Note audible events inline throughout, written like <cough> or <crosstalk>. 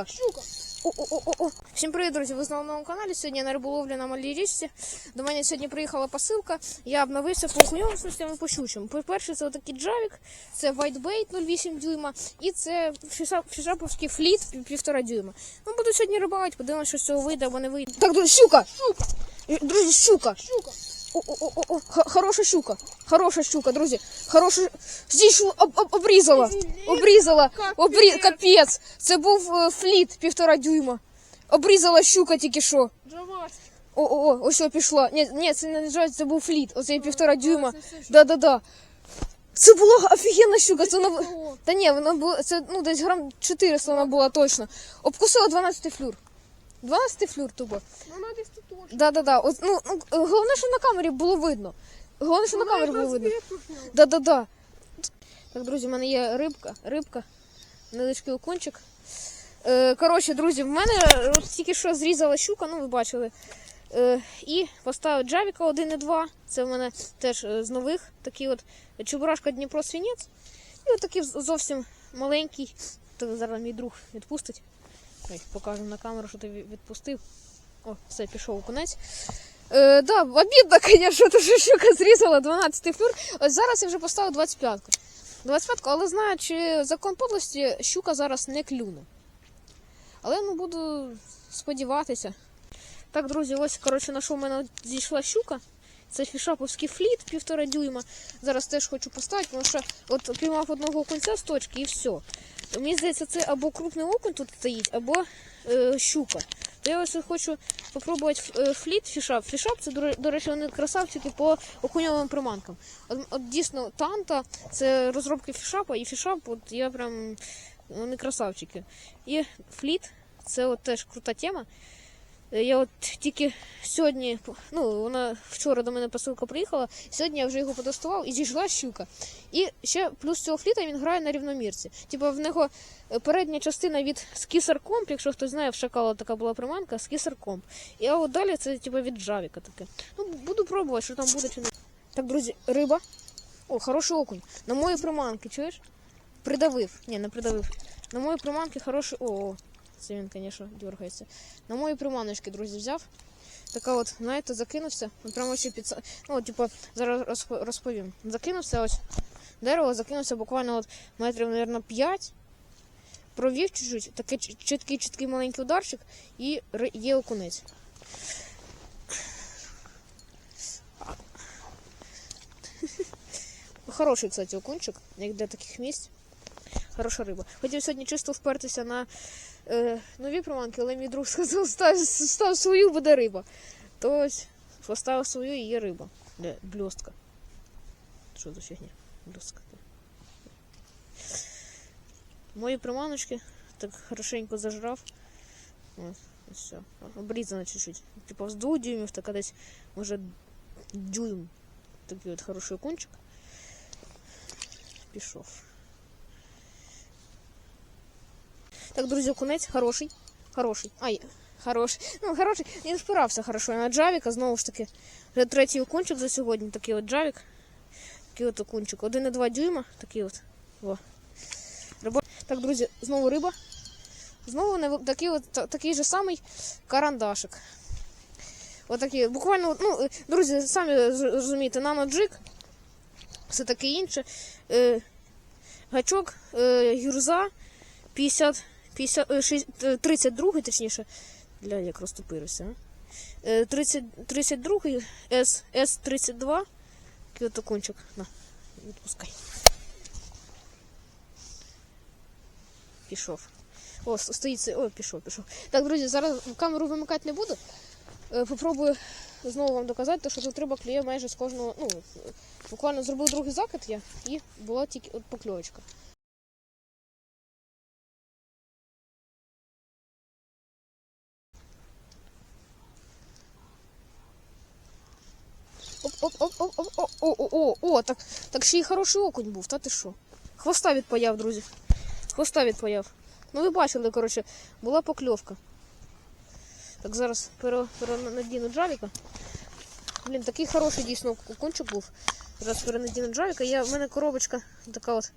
щука. О-о-о-о. Всім привіт, друзі! Ви знову на моєму каналі. Сьогодні я на риболовлі на малій річці. До мене сьогодні приїхала посилка. Я обновився, познайомився з цими пощучим. По-перше, це отакий джавік, це whitebait 0,8 дюйма і це фіша- фішаповський фліт 1,5 дюйма. Ну, буду сьогодні рибалити, подивимося, що з цього вийде або не вийде. Так, друзі, щука! Щука! Друзі, щука! Щука! О-о-о-о, хороша щука, хороша щука, друзі, хороша. Здесь об, об, обрізала, обрізала, обрі... капець. Це був е, фліт півтора дюйма. Обрізала щука тільки що. О-о-о, ось що пішла. Ні, ні, це не жаль, це був фліт. Оце півтора дюйма. Да-да-да. Це була офігенна щука. Це вона... Ого. Та ні, вона була, це ну, десь грам 400 вона була точно. Обкусила 12 флюр. 12 флюр тупо. Ну, надо десь. Да-да-да. От, ну, ну, головне, що на камері було видно. Головне, що на камері було видно. Да-да-да. Так, друзі, в мене є рибка, рибка, невеличкий окунчик. Е, коротше, друзі, в мене от тільки що зрізала щука, ну ви бачили. Е, і поставив джавіка 1,2. Це в мене теж е, з нових. Такий от чебурашка Дніпро свінець. І от такий зовсім маленький. Зараз мій друг відпустить. Ой, покажемо на камеру, що ти відпустив. О, все, пішов окунець. Е, да, обідно, звісно, то що щука зрізала 12 флюр. Ось зараз я вже поставив 25-ку. 25-ку, але знаючи закон подлості, щука зараз не клюне. Але ну буду сподіватися. Так, друзі, ось, коротше, на що в мене зійшла щука. Це фішаповський фліт, півтора дюйма. Зараз теж хочу поставити, тому що от піймав одного кінця з точки і все. Мені здається, це або крупний окунь тут стоїть, або е, щука. То я ось хочу спробувати фліт, фішап. Фішап це, до речі, вони красавчики по окуньовим приманкам. От, от дійсно, танта це розробки фішапа, і фішап, от я прям вони красавчики. І фліт це от теж крута тема. Е, Я от тільки сьогодні, ну вона вчора до мене посилка приїхала. Сьогодні я вже його потестував і зійшла щука. І ще плюс цього фліта він грає на рівномірці. Типа в нього е, передня частина від скісер комп, якщо хтось знає, в шакала така була приманка, скісер комп. І от далі це типа від джавіка таке. Ну, буду пробувати, що там буде чи не. Так, друзі, риба. О, хороший окунь. На мої приманки, чуєш? Придавив. Ні, не придавив. На мої приманки хороший. О, це він, звісно, дергається. На мої приманочки, друзі, взяв. Така от, знаєте, закинувся. Прямо ще під... Ну, типу, зараз розповім. Закинувся ось. Дерево закинувся буквально от метрів, мабуть, 5. Провів чуть-чуть, такий чіткий, чіткий маленький ударчик і є окунець. <laughs> Хороший, кстати, окунчик, як для таких місць. Хороша риба. Хотів сьогодні чисто впертися на е, нові приманки, але мій друг <laughs> сказав, став, став свою, буде риба. То ось поставив свою і є риба. Де, блістка. Що за фігня? Блістка. Мої приманочки так хорошенько зажрав. Ось, ось все. Обрізано чуть-чуть. Типу з двох дюймів, така десь, може, дюйм. Такий от хороший окунчик. Пішов. Так, друзі, окунець хороший. Хороший. Ай, хороший. Ну, хороший. Він впирався хорошо на джавіка, знову ж таки. Вже третій окунчик за сьогодні. Такий от джавік. Такий от окунчик. 1,2 дюйма. Такий от. О. Так, друзі, знову риба. Знову такий, от, такий же самий карандашик. Отакий. Буквально, ну, е, друзі, самі розумієте, наноджик. Все таке інше. Е, гачок, е, гюрза 50, 50, е, е, 32 точніше. Бля, як розтопирився. а. Е, 30, 32 С, С32. Такий от окунчик. На, відпускай. Пішов. О, стоїть. О, пішов, пішов. Так, друзі, зараз камеру вимикати не буду. Попробую знову вам доказати, що тут риба клює майже з кожного. Ну, буквально зробив другий закид я, і була тільки от покльовочка. Оп, оп, оп, оп, оп, оп, о, так, так ще й хороший окунь був, та ти що? Хвоста відпаяв, друзі. Хвоста відпаяв. Ну ви бачили, коротше, була покльовка. Так, зараз перенадіну джавіка. Блін, такий хороший дійсно окунчик був. Зараз перенадіну джавіка. Я, в мене коробочка така от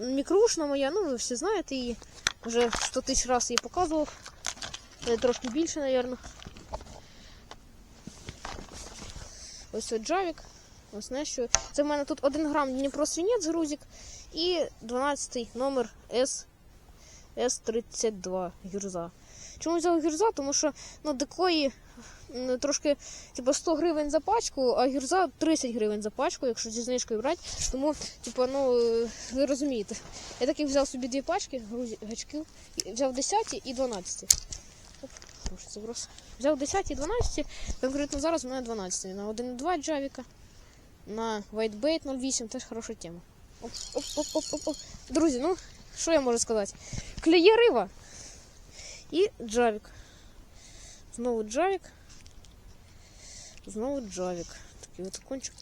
мікрушна моя, ну ви всі знаєте її. Вже 100 тисяч разів її показував. Е, Трошки більше, мабуть. Ось от джавік. Ось. Це в мене тут 1 грам Дніпро свинець грузик і 12 номер С, С32 гюрза. Чому взяв гюрза? Тому що ну, дикої трошки типу, 100 гривень за пачку, а гюрза 30 гривень за пачку, якщо зі знижкою брати. Тому, типу, ну, ви розумієте. Я таких взяв собі дві пачки гачків. Взяв 10 і 12. Оп, хороший. Взяв 10 і 12. Конкретно зараз у мене 12. На 1,2 джавіка. На Whitebait 08 теж хороша тема. Оп, оп, оп, оп, оп, оп. Друзі, ну, що я можу сказати? Клює риба і джавік. Знову джавік. Знову джавік. Такий от кончик.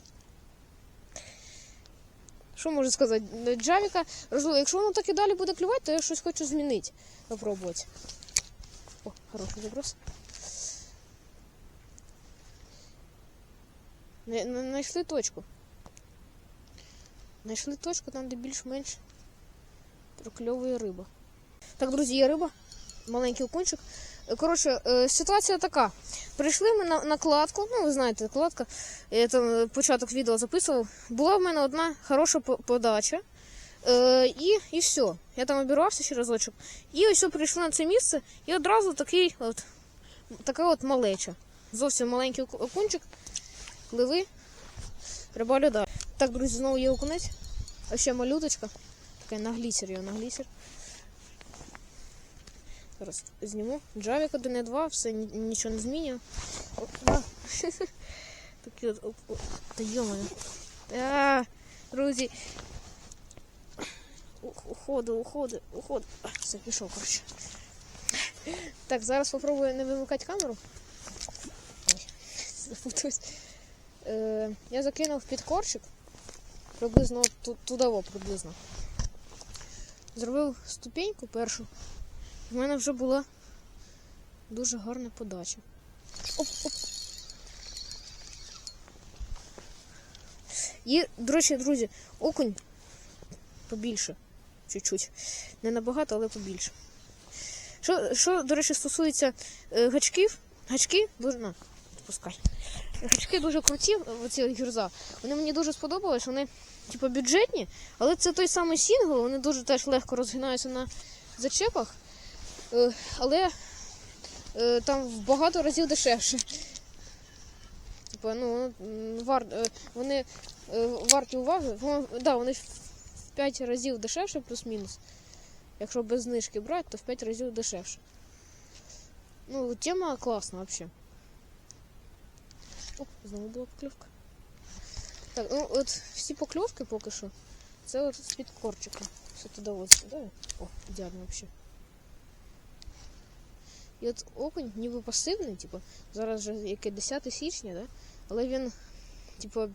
Що можу сказати? Джавіка, якщо воно так і далі буде клювати, то я щось хочу змінити. Попробувати. О, хороший заброс. Не- точку. Знайшли точку там, де більш-менш прокльовує риба. Так, друзі, є риба. Маленький окунчик. Коротше, е, ситуація така. Прийшли ми на, на кладку, ну ви знаєте, кладка. Я там е, початок відео записував. Була в мене одна хороша подача. Е, і, і все. Я там обірвався ще разочок. І ось прийшли на це місце, і одразу такий от, така от малеча. Зовсім маленький окунчик. Пливи. Рибалю далі. Так, друзі, знову є окунець. А ще малюточка. Така на глісер його, на глісер. Зараз зніму. Джавік 1.2, все нічого не змінює. <laughs> Такі от. Та йомаю. А, друзі. Уходи, уходи, уходи. Все, пішов, коротше. Так, зараз спробую не вимикати камеру. <laughs> Запутаюсь. Е, я закинув під корчик. Приблизно ту- туди, приблизно. Зробив ступеньку першу. У мене вже була дуже гарна подача. Оп, оп. І, до речі, друзі, окунь побільше. Чуть-чуть. Не набагато, але побільше. Що, що до речі, стосується е, гачків, гачки дуже. На, відпускай. Гачки дуже круті, оці гюрза. Вони мені дуже сподобались, вони типу бюджетні, але це той самий сінгл, вони дуже теж легко розгинаються на зачепах. Е, але е, там в багато разів дешевше. Типа, ну, вар, е, вони варті уваги. Да, вони в 5 разів дешевше, плюс-мінус. Якщо без знижки брати, то в 5 разів дешевше. Ну, тема класна взагалі. О, знову була покльовка. Так, ну от всі покльовки поки що. Це от з-під корчика. Все туди от сюди. О, ідеально взагалі. І от окунь ніби пасивний, типу, зараз вже яке 10 січня, да? але він, типу,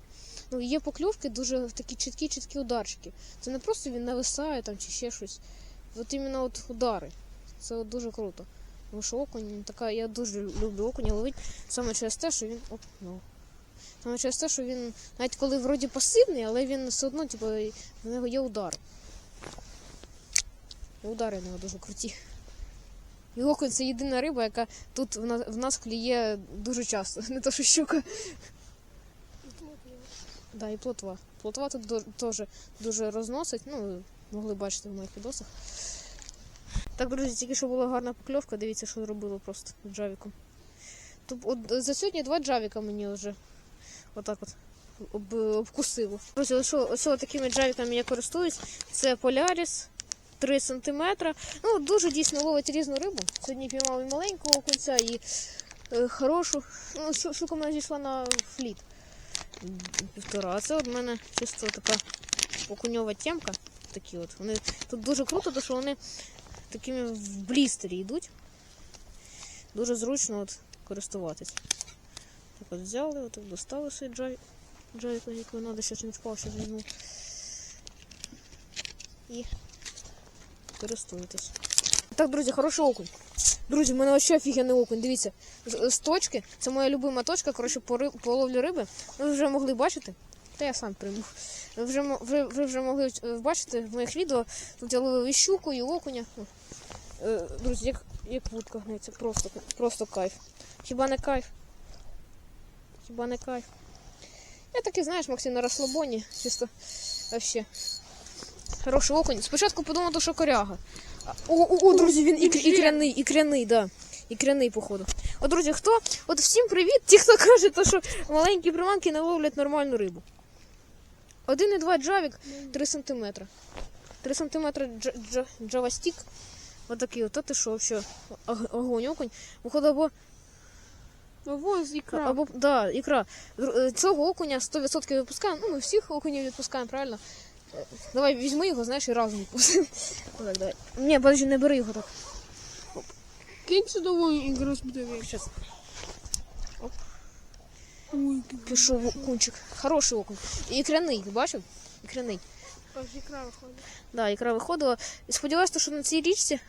ну, є покльовки дуже такі чіткі-чіткі ударчики. Це не просто він нависає там чи ще щось. От іменно от удари. Це от дуже круто. Тому що окунь така, я дуже люблю окуня ловити саме через те, що він. Оп, ну. Саме через те, що він, навіть коли вроді пасивний, але він все одно, типу, в нього є удари. І удари в нього дуже круті. І окунь це єдина риба, яка тут в нас, в нас клює дуже часто, <laughs> не то що щука. Да, і плотва. Плотва тут теж дуже розносить. Ну, могли бачити в моїх відосах. Так, друзі, тільки що була гарна покльовка, дивіться, що зробило просто джавіком. Тут, от, за сьогодні два джавіка мені вже отак от об, обкусило. Друзі, ось, ось такими джавіками я користуюсь. Це Polaris 3 см. Ну, дуже дійсно ловить різну рибу. Сьогодні піймав і маленького окунця, і е, хорошу. Ну, щука в мене зійшла на фліт. Півтора. Це от мене чисто така окуньова темка. Такі от. Вони тут дуже круто, тому що вони такими в блістері йдуть. Дуже зручно от користуватись. Так от взяли, от достали свій джай, джайку, яку треба, ще не впав, ще візьму. І користуєтесь. Так, друзі, хороший окунь. Друзі, в мене вообще офігенний окунь. Дивіться, з, з точки, це моя любима точка, коротше, по, риб, по риби. Ви вже могли бачити. Та я сам прийму. Ви вже, ви, ви вже могли е, бачити в моїх відео. Тут я ловив і щуку, і окуня. Е, друзі, як, як вудка гнеться, просто, просто кайф. Хіба не кайф? Хіба не кайф? Я таки, знаєш, Максим, на розслабоні, чисто вообще. Хороший окунь. Спочатку подумав, що коряга. О, о, о, друзі, він ікр, ікряний, ікряний, да. Ікряний, походу. От, друзі, хто? От всім привіт, ті, хто каже, то, що маленькі приманки не ловлять нормальну рибу. 1,2 джавік 3 см. 3 см дж, дж, джавастік. Отакий, от, ти що, ог- огонь, окунь. Походу, або Ого, ікра. або, да, ікра. Е, Цього окуня 100% випускаємо. Ну, ми всіх окунів відпускаємо, правильно? Е, Давай візьми його, знаєш, і разом відпустимо. <laughs> Отак, давай. Ні, подожди, не бери його так. Кинь судову і розбуди Щас. Пішов окунчик. Хороший окунь. І ікряний, ти бачив? Ікряний. аж ікра виходить. Да, ікра виходила. І сподіваюся, що на цій річці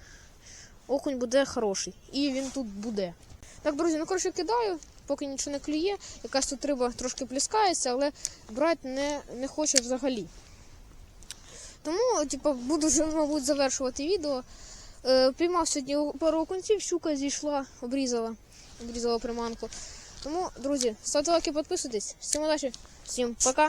окунь буде хороший. І він тут буде. Так, друзі, ну коротше кидаю, поки нічого не клює. Якась тут риба трошки пліскається, але брати не, не хоче взагалі. Тому, типу, буду вже, мабуть, завершувати відео. Е, піймав сьогодні пару окунців, щука зійшла, обрізала, обрізала приманку. Тому, друзі, ставте лайки, підписуйтесь. Всім удачі, всім пока.